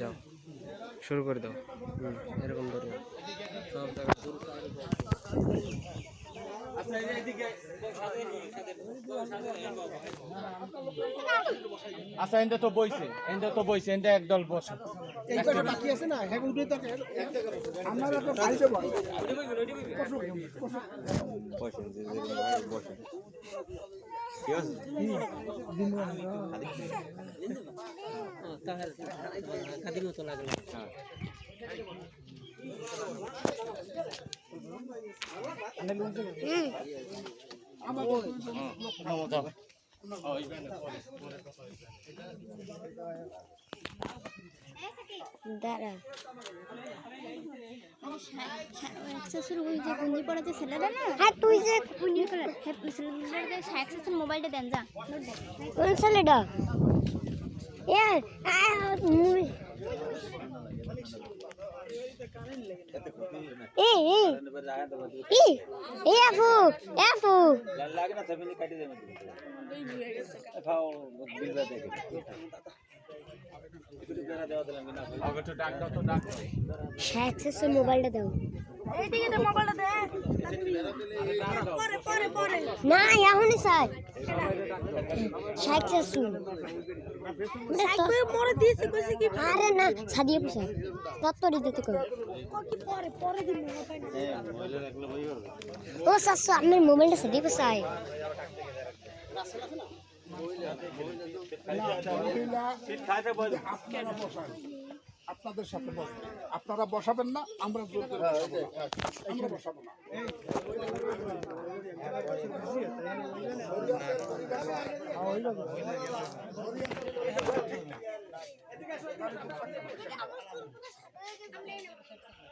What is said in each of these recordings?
যাও শুরু করে দাও। এরকম করব সব জায়গায়। আচ্ছা এনটা তো বইছে এনটা তো বইছে এনটা একদল বসে এই কটা বাকি আছে না হ্যাঁ উঠে থাকে আমার একটা বাড়িতে বল তাহলে খাদির মতো লাগল দাঁড়া। শুরু যে গুঞ্জি পড়াতে ছেলেটা না হ্যাঁ তুই যে গুঞ্জি পড়া হ্যাঁ মোবাইলটা দেন যা। কোন ছেলেটা? এ মুভি এ এ এ এ আফু এ লাগে না তুমি কাটি দেবে খাও বিল বাদে একটু জানা দেওয়া দিলাম না আগে তো ডাক দাও তো ডাক দাও। মোবাইলটা দাও। না এখনই স্যার সাকসেসফুল আরে না সাদিয়ে পুষা তত্তরি দিতে কই? ও সাসু আমি মোবাইলটা সাদিয়ে পুষায় আপনারা বসান। আপনাদের সাথে বসবো। আপনারা বসাবেন না আমরা জোর করে বসাবো। না। আমরা বসাবো না। আমরা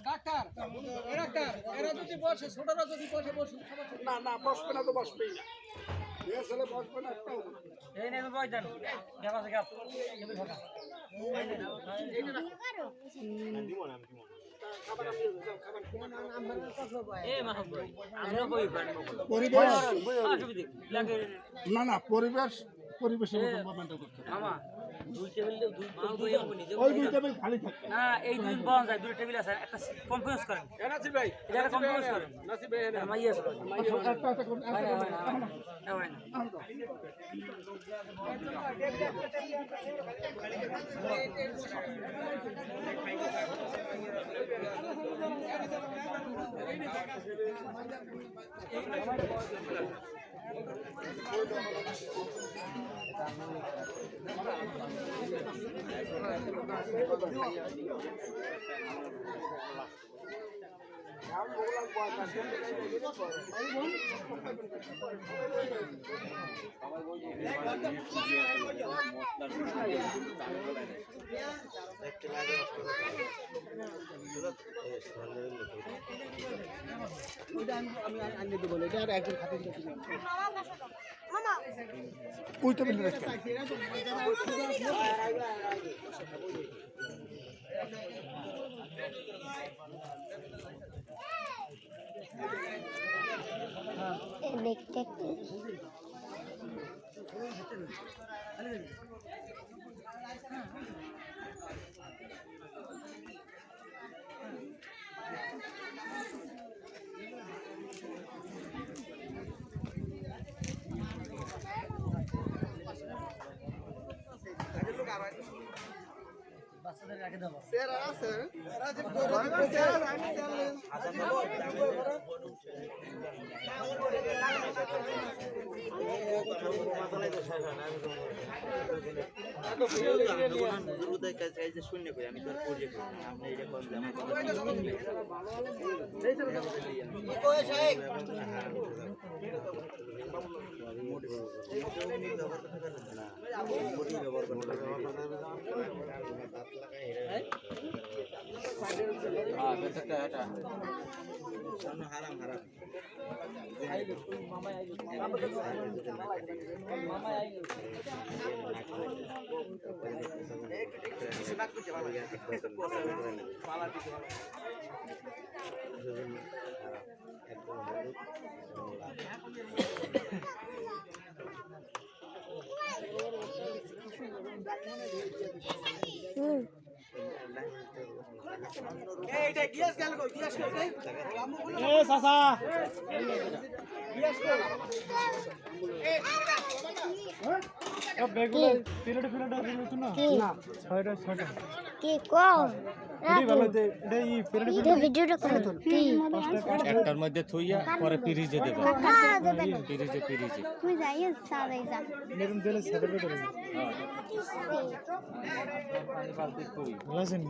ডাক্তার ডাক্তার এরা যদি বসে ছোটরা যদি বসে বসে না না বসবে না তো বসবেই। না বসবে না। পরিবেশ? না না পরিবেশ পরিবেশের মতো করতে দুই টেবিল দুই ওই দুই টেবিল খালি থাকবে না এই দুই বন যায় দুই টেবিল আছে একটা কনফারেন্স করেন। নাসিব ভাই এটা কনফারেন্স করেন। নাসিব ভাই মাই আছে। একটা একটা করে একটা করে দাও। না হয় না ওই টেবিলে রাখতে দেখতে একটু গুরুদের কাছে এই যে শূন্য করি আমি তোর পড়ে করি আপনি এটা করলে আমার কথা ব্যবহার করতে হ্যাঁ বেটাটা এটা হুম এ চাচা বেগুলো পিরিয়ড পিরিয়ড না ছয়টা ছয়টা কি কম? ভিডিওটা করো কি একটার মধ্যে থইয়া পরে পিরিজে দেবে। হ্যাঁ দেবে। না পিরিজে পিরিজে তুই যাই সাদাই যা। এরকম দিলে সার্টিফিকেট হবে কিস্তি পানি পাল্টি করি ভালো আছেন?